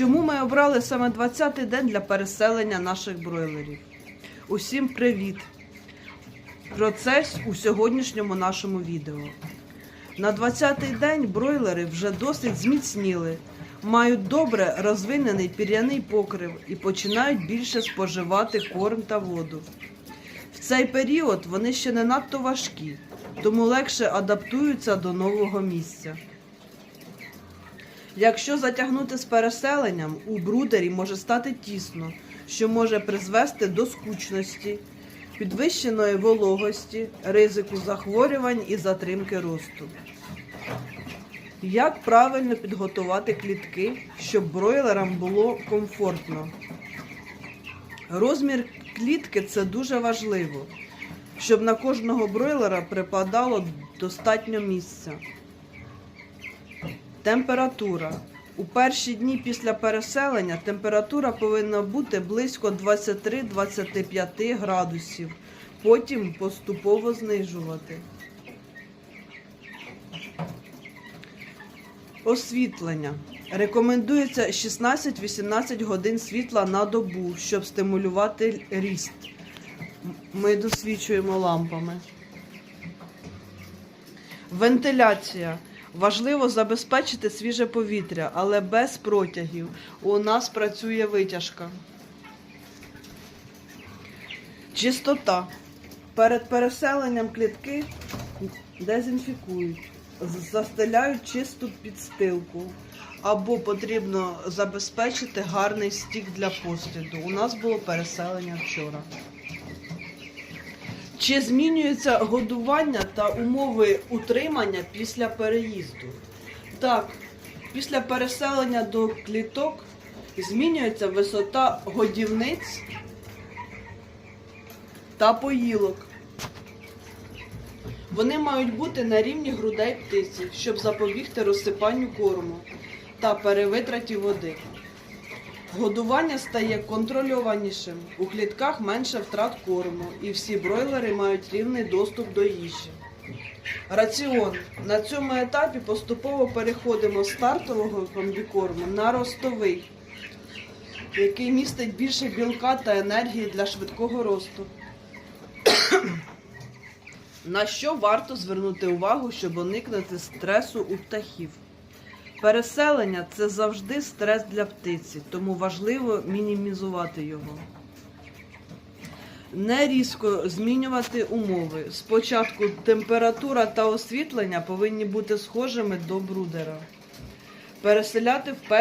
Чому ми обрали саме 20-й день для переселення наших бройлерів? Усім привіт! Про це у сьогоднішньому нашому відео. На 20-й день бройлери вже досить зміцніли, мають добре розвинений пір'яний покрив і починають більше споживати корм та воду. В цей період вони ще не надто важкі, тому легше адаптуються до нового місця. Якщо затягнути з переселенням, у брудері може стати тісно, що може призвести до скучності, підвищеної вологості, ризику захворювань і затримки росту. Як правильно підготувати клітки, щоб бройлерам було комфортно? Розмір клітки це дуже важливо, щоб на кожного бройлера припадало достатньо місця. Температура. У перші дні після переселення температура повинна бути близько 23-25 градусів, потім поступово знижувати. Освітлення. Рекомендується 16-18 годин світла на добу, щоб стимулювати ріст. Ми досвідчуємо лампами. Вентиляція. Важливо забезпечити свіже повітря, але без протягів. У нас працює витяжка. Чистота. Перед переселенням клітки дезінфікують, застеляють чисту підстилку. Або потрібно забезпечити гарний стік для посліду. У нас було переселення вчора. Чи змінюється годування та умови утримання після переїзду? Так, після переселення до кліток змінюється висота годівниць та поїлок. Вони мають бути на рівні грудей птиці, щоб запобігти розсипанню корму та перевитраті води. Годування стає контрольованішим. У клітках менше втрат корму, і всі бройлери мають рівний доступ до їжі. Раціон. На цьому етапі поступово переходимо з стартового комбікорму на ростовий, який містить більше білка та енергії для швидкого росту. На що варто звернути увагу, щоб уникнути стресу у птахів? Переселення це завжди стрес для птиці, тому важливо мінімізувати його. Не різко змінювати умови. Спочатку температура та освітлення повинні бути схожими до брудера. Переселяти вперше.